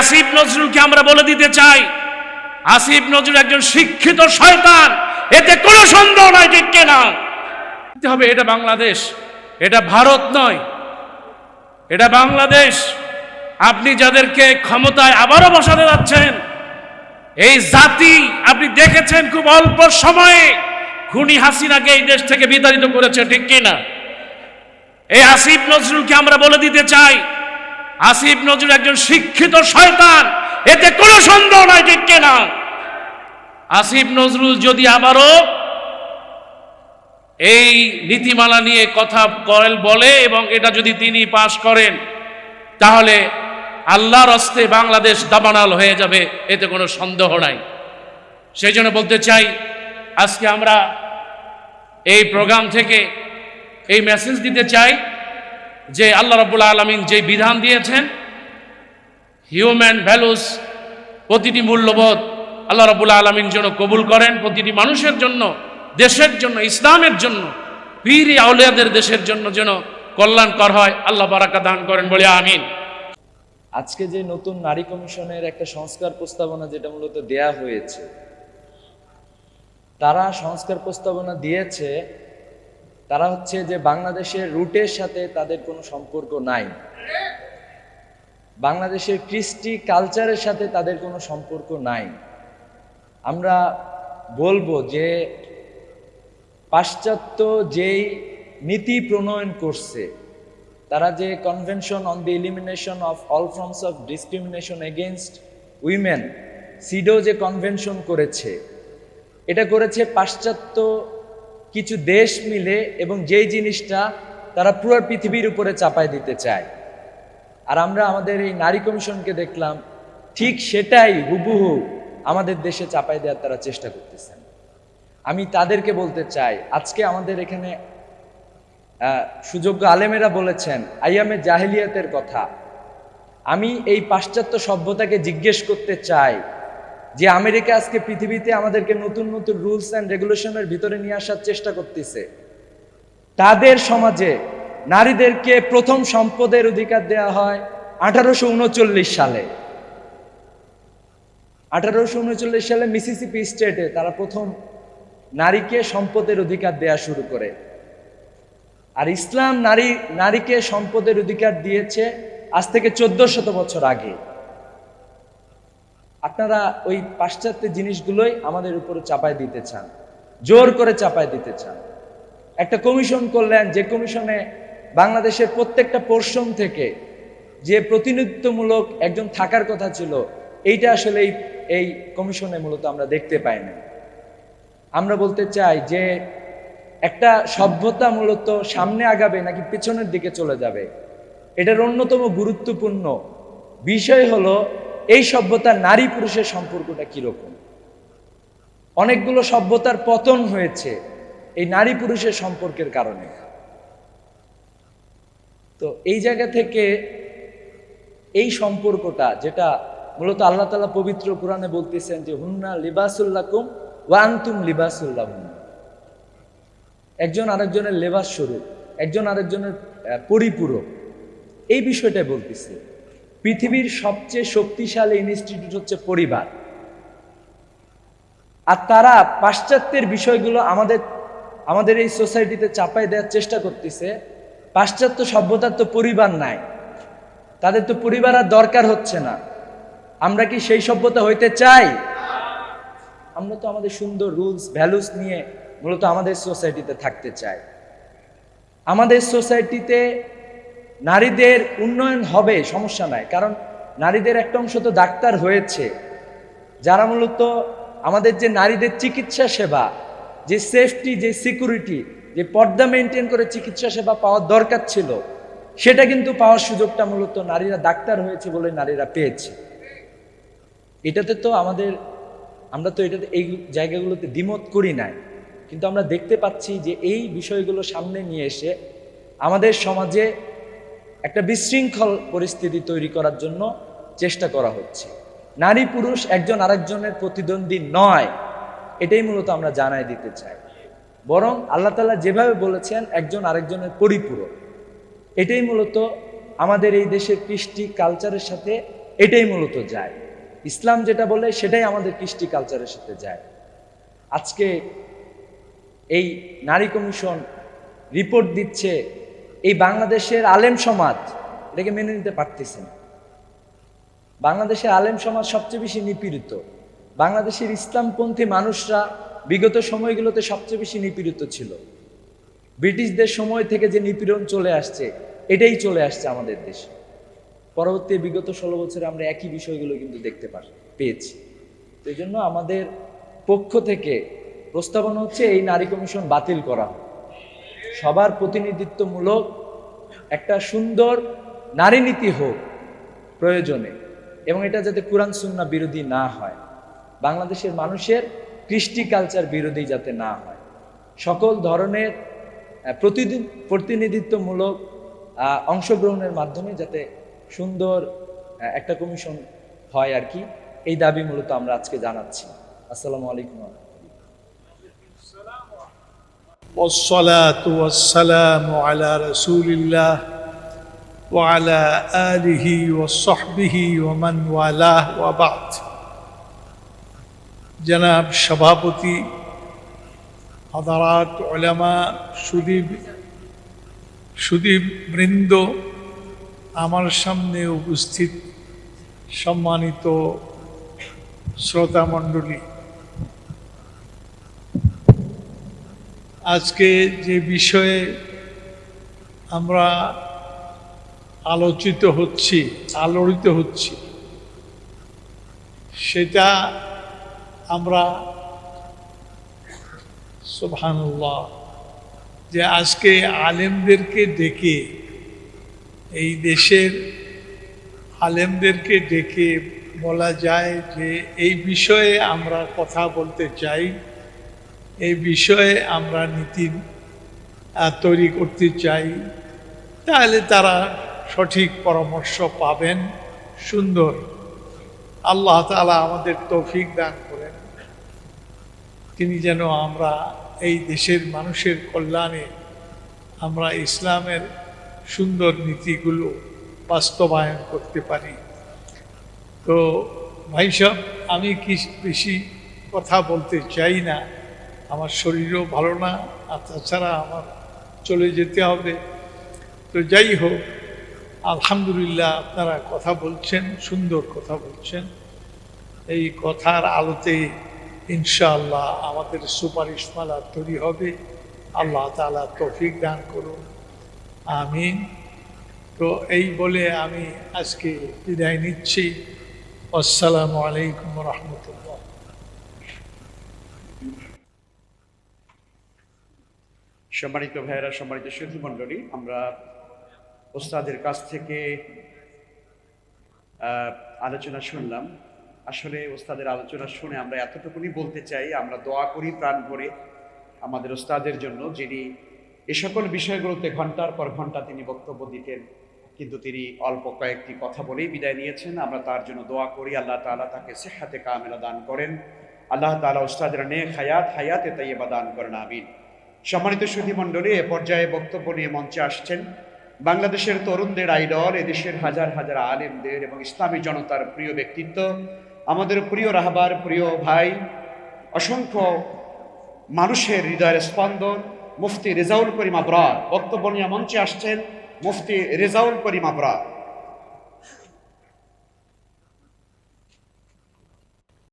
আসিফ নজরুলকে আমরা বলে দিতে চাই, আসিফ নজরুল একজন শিক্ষিত শয়তান, এতে কোনো সন্দেহ নাই, ঠিক না? হবে, এটা বাংলাদেশ, এটা ভারত নয়, এটা বাংলাদেশ। আপনি যাদেরকে ক্ষমতায় আবারও বসাতে যাচ্ছেন, এই জাতি আপনি দেখেছেন খুব অল্প সময়ে খুনি হাসিনাকে এই দেশ থেকে বিতাড়িত করেছে, ঠিক কিনা এই আসিফ নজরুলকে আমরা বলে দিতে চাই আসিফ নজরুল একজন শিক্ষিত শয়তান। এতে কোনো সন্দেহ নাই, ঠিক কিনা আসিফ নজরুল যদি আবারও এই নীতিমালা নিয়ে কথা করেন, বলে এবং এটা যদি তিনি পাশ করেন, তাহলে আল্লাহর হস্তে বাংলাদেশ দাবানাল হয়ে যাবে, এতে কোনো সন্দেহ নাই। সেই জন্য বলতে চাই, আজকে আমরা এই প্রোগ্রাম থেকে এই মেসেজ দিতে চাই যে আল্লাহ রব্বুল আলমিন যে বিধান দিয়েছেন হিউম্যান ভ্যালুস প্রতিটি মূল্যবোধ আল্লাহ রব্বুল আলমিন যেন কবুল করেন, প্রতিটি মানুষের জন্য, দেশের জন্য, ইসলামের জন্য পীর আউলিয়াদের দেশের জন্য যেন কল্যাণকর হয়, আল্লাহ বারাকা দান করেন বলে আমিন। আজকে যে নতুন নারী কমিশনের একটা সংস্কার প্রস্তাবনা যেটা মূলত দেয়া হয়েছে, তারা সংস্কার প্রস্তাবনা দিয়েছে তারা হচ্ছে যে বাংলাদেশের রুটের সাথে তাদের কোনো সম্পর্ক নাই। বাংলাদেশের কৃষ্টি কালচারের সাথে তাদের কোনো সম্পর্ক নাই। আমরা বলব যে পাশ্চাত্য যেই নীতি প্রণয়ন করছে, তারা যে convention on the elimination of all forms of discrimination against women CEDAW যে কনভেনশন করেছে, এটা করেছে পাশ্চাত্য কিছু দেশ মিলে এবং যেই জিনিসটা তারা পুরো পৃথিবীর উপরে চাপায় দিতে চায়। আর আমরা আমাদের এই নারী কমিশনকে দেখলাম, ঠিক সেটাই হুবহু আমাদের দেশে চাপাই দেওয়ার তারা চেষ্টা করতেছেন। আমি তাদেরকে বলতে চাই, আজকে আমাদের এখানে সুযোগ্য আলেমেরা বলেছেন আইয়ামে জাহেলিয়াতের কথা। আমি এই পাশ্চাত্য সভ্যতাকে জিজ্ঞেস করতে চাই যে আমেরিকা আজকে পৃথিবীতে আমাদেরকে নতুন নতুন রুলস অ্যান্ড রেগুলেশনের ভিতরে নিয়ে আসার চেষ্টা করতেছে। তাদের সমাজে নারীদেরকে প্রথম সম্পদের অধিকার দেওয়া হয় আঠারোশো উনচল্লিশ সালে। আঠারোশো উনচল্লিশ সালে মিসিসিপি স্টেটে তারা প্রথম নারীকে সম্পদের অধিকার দেয়া শুরু করে। আর ইসলাম নারী, নারীকে সম্পদের অধিকার দিয়েছে আজ থেকে চোদ্দ শত বছর আগে। আপনারা ওই পাশ্চাত্য জিনিসগুলোই আমাদের উপরে চাপায় দিতে চান, জোর করে চাপায় দিতে চান। একটা কমিশন করলেন, যে কমিশনে বাংলাদেশের প্রত্যেকটা পোর্শন থেকে যে প্রতিনিধিত্বমূলক একজন থাকার কথা ছিল, এইটা আসলে এই কমিশনে মূলত আমরা দেখতে পাই না আমরা বলতে চাই যে একটা সভ্যতা মূলত সামনে আগাবে নাকি পেছনের দিকে চলে যাবে, এটার অন্যতম গুরুত্বপূর্ণ বিষয় হলো এই সভ্যতার নারী পুরুষের সম্পর্কটা কীরকম অনেকগুলো সভ্যতার পতন হয়েছে এই নারী পুরুষের সম্পর্কের কারণে। তো এই জায়গা থেকে এই সম্পর্কটা যেটা মূলত আল্লাহ তালা পবিত্র কোরআনে বলতেছেন যে, হুন্না লিবাসুল্লাকুম ওয়ান্তুম লিবাসুল্লাহ একজন আরেকজনের লেবাস স্বরূপ, একজন আরেকজনের পরিপূরক। এই বিষয়টা বলতেছে। পৃথিবীর সবচেয়ে শক্তিশালী ইনস্টিটিউট হচ্ছে পরিবার। আর তারা পাশ্চাত্যের বিষয়গুলো আমাদের আমাদের এই সোসাইটিতে চাপাই দেওয়ার চেষ্টা করতেছে। পাশ্চাত্য সভ্যতার তো পরিবার নাই। তাদের তো পরিবার আর দরকার হচ্ছে না। আমরা কি সেই সভ্যতা হইতে চাই? আমরা তো আমাদের সুন্দর রুলস, ভ্যালুস নিয়ে মূলত আমাদের সোসাইটিতে থাকতে চাই। আমাদের সোসাইটিতে নারীদের উন্নয়ন হবে, সমস্যা নাই। কারণ নারীদের একটা অংশ তো ডাক্তার হয়েছে। যারা মূলত আমাদের যে নারীদের চিকিৎসা সেবা, যে সেফটি যে সিকিউরিটি যে পর্দা মেনটেন করে চিকিৎসা সেবা পাওয়ার দরকার ছিল, সেটা কিন্তু পাওয়ার সুযোগটা মূলত নারীরা ডাক্তার হয়েছে বলে নারীরা পেয়েছে। এটাতে তো আমাদের, আমরা তো এটাতে এই জায়গাগুলোতে দ্বিমত করি নাই। কিন্তু আমরা দেখতে পাচ্ছি যে এই বিষয়গুলো সামনে নিয়ে এসে আমাদের সমাজে একটা বিশৃঙ্খল পরিস্থিতি তৈরি করার জন্য চেষ্টা করা হচ্ছে। নারী পুরুষ একজন আরেকজনের প্রতিদ্বন্দ্বী নয়, এটাই মূলত আমরা জানাই দিতে চাই। বরং আল্লাহ তালা যেভাবে বলেছেন, একজন আরেকজনের পরিপূরক। এটাই মূলত আমাদের এই দেশের কৃষ্টি কালচারের সাথে এটাই মূলত যায়। ইসলাম যেটা বলে, সেটাই আমাদের কৃষ্টি কালচারের সাথে যায়। আজকে এই নারী কমিশন রিপোর্ট দিচ্ছে এই বাংলাদেশের আলেম সমাজ এটাকে মেনে নিতে পারতেছে না। বাংলাদেশের আলেম সমাজ সবচেয়ে বেশি নিপীড়িত। বাংলাদেশের ইসলামপন্থী মানুষরা বিগত সময়গুলোতে সবচেয়ে বেশি নিপীড়িত ছিল। ব্রিটিশদের সময় থেকে যে নিপীড়ন চলে আসছে, এটাই চলে আসছে আমাদের দেশে। পরবর্তী বিগত ষোলো বছরে আমরা একই বিষয়গুলো কিন্তু দেখতে পার, পেয়েছি। এই জন্য আমাদের পক্ষ থেকে প্রস্তাবনা হচ্ছে এই নারী কমিশন বাতিল করা হোক। সবার প্রতিনিধিত্বমূলক একটা সুন্দর নারী নীতি হোক প্রয়োজনে, এবং এটা যাতে কোরআন সুন্না বিরোধী না হয়। বাংলাদেশের মানুষের কৃষ্টি কালচার বিরোধী যাতে না হয়। সকল ধরনের প্রতিদিন প্রতিনিধিত্বমূলক অংশগ্রহণের মাধ্যমে যাতে সুন্দর একটা কমিশন হয় আর কি, এই দাবি মূলত আমরা আজকে জানাচ্ছি। আসসালামু আলাইকুম। والصلاة والسلام على رسول الله وعلى آله وصحبه ومن والاه وبعد জনাব সভাপতি হাদারাত ওলামা সুদীপ সুদীপ বৃন্দ আমার সামনে উপস্থিত সম্মানিত শ্রোতামণ্ডলী আজকে যে বিষয়ে আমরা আলোচিত হচ্ছি, আলোড়িত হচ্ছি, সেটা আমরা সুবহানাল্লাহ, যে আজকে আলেমদেরকে ডেকে, এই দেশের আলেমদেরকে ডেকে বলা যায় যে এই বিষয়ে আমরা কথা বলতে চাই। এই বিষয়ে আমরা নীতি তৈরি করতে চাই। তাহলে তারা সঠিক পরামর্শ পাবেন। সুন্দর। আল্লাহ তাআলা আমাদের তৌফিক দান করেন। তিনি যেন আমরা এই দেশের মানুষের কল্যাণে আমরা ইসলামের সুন্দর নীতিগুলো বাস্তবায়ন করতে পারি। তো ভাই সাহেব, আমি কি বেশি কথা বলতে চাই না? আমার শরীরও ভালো না, আর তাছাড়া আমার চলে যেতে হবে। তো যাই হোক, আলহামদুলিল্লাহ আপনারা কথা বলছেন, সুন্দর কথা বলছেন। এই কথার আলোতে ইনশাআল্লাহ আমাদের সুপারিশ মালা তৈরি হবে। আল্লাহ তাআলা তৌফিক দান করুন। আমিন। তো এই বলে আমি আজকে বিদায় নিচ্ছি। আসসালামু আলাইকুম রহমতুল্লাহ। সম্মানিত ভাইয়েরা, সম্মানিত সুধী মণ্ডলী আমরা ওস্তাদের কাছ থেকে আলোচনা শুনলাম। আসলে ওস্তাদের আলোচনা শুনে আমরা এতটুকুনি বলতে চাই, আমরা দোয়া করি প্রাণ ভরে আমাদের ওস্তাদের জন্য, যিনি এ সকল বিষয়গুলোতে ঘণ্টার পর ঘণ্টা তিনি বক্তব্য দিতেন, কিন্তু তিনি অল্প কয়েকটি কথা বলেই বিদায় নিয়েছেন। আমরা তার জন্য দোয়া করি, আল্লাহ তাআলা তাকে সেহাতে কামেলা দান করেন। আল্লাহ তাআলা ওস্তাদের নেক হায়াত, হায়াতে তাইয়েবা দান করেন, আমিন। সম্মানিত সুধী মণ্ডলী, এ পর্যায়ে বক্তব্য নিয়ে মঞ্চে আসছেন বাংলাদেশের তরুণদের আইডল, এদেশের হাজার হাজার আলেমদের এবং ইসলামী জনতার প্রিয় ব্যক্তিত্ব, আমাদের প্রিয় রাহবার, প্রিয় ভাই, অসংখ্য মানুষের হৃদয়ের স্পন্দন, মুফতি রেজাউল করিম আবরার। বক্তব্য নিয়ে মঞ্চে আসছেন মুফতি রেজাউল করিম আবরার।